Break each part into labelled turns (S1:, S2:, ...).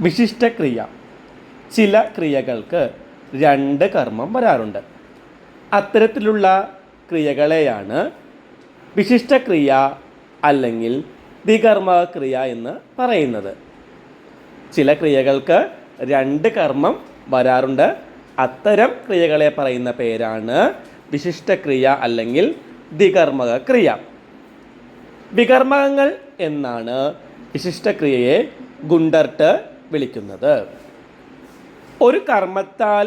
S1: വിശിഷ്ടക്രിയ. ചില ക്രിയകൾക്ക് രണ്ട് കർമ്മം വരാറുണ്ട്. അത്തരത്തിലുള്ള ക്രിയകളെയാണ് വിശിഷ്ടക്രിയ അല്ലെങ്കിൽ ദ്വികർമ്മക്രിയ എന്ന് പറയുന്നത്. ചില ക്രിയകൾക്ക് രണ്ട് കർമ്മം വരാറുണ്ട്. അത്തരം ക്രിയകളെ പറയുന്ന പേരാണ് വിശിഷ്ടക്രിയ അല്ലെങ്കിൽ ദ്വികർമ്മക ക്രിയ വികർമ്മകങ്ങൾ എന്നാണ് വിശിഷ്ടക്രിയയെ ഗുണ്ടർട്ട് വിളിക്കുന്നത്. ഒരു കർമ്മത്താൽ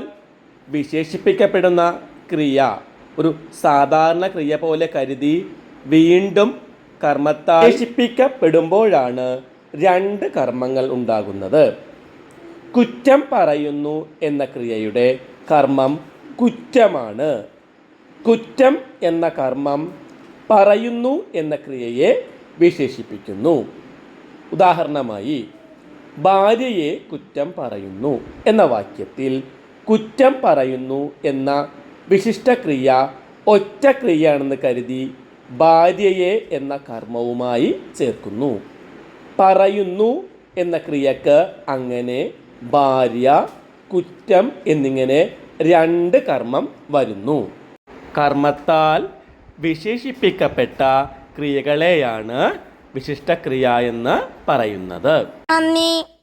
S1: വിശേഷിപ്പിക്കപ്പെടുന്ന ക്രിയ ഒരു സാധാരണ ക്രിയ പോലെ കരുതി വീണ്ടും കർമ്മത്താൽ വിശേഷിപ്പിക്കപ്പെടുമ്പോഴാണ് രണ്ട് കർമ്മങ്ങൾ ഉണ്ടാകുന്നത്. കുറ്റം പറയുന്നു എന്ന ക്രിയയുടെ കർമ്മം കുറ്റമാണ്. കുറ്റം എന്ന കർമ്മം പറയുന്നു എന്ന ക്രിയയെ വിശേഷിപ്പിക്കുന്നു. ഉദാഹരണമായി ഭാര്യയെ കുറ്റം പറയുന്നു എന്ന വാക്യത്തിൽ കുറ്റം പറയുന്നു എന്ന വിശിഷ്ടക്രിയ ഒറ്റ ക്രിയയാണെന്ന് കരുതി ഭാര്യയെ എന്ന കർമ്മവുമായി ചേർക്കുന്നു. പറയുന്നു എന്ന ക്രിയക്ക് അങ്ങനെ ഭാര്യ കുറ്റം എന്നിങ്ങനെ രണ്ട് കർമ്മം വരുന്നു. കർമ്മത്താൽ വിശേഷിപ്പിക്കപ്പെട്ട ക്രിയകളെയാണ് വിശിഷ്ടക്രിയ എന്ന് പറയുന്നത്.
S2: നന്ദി.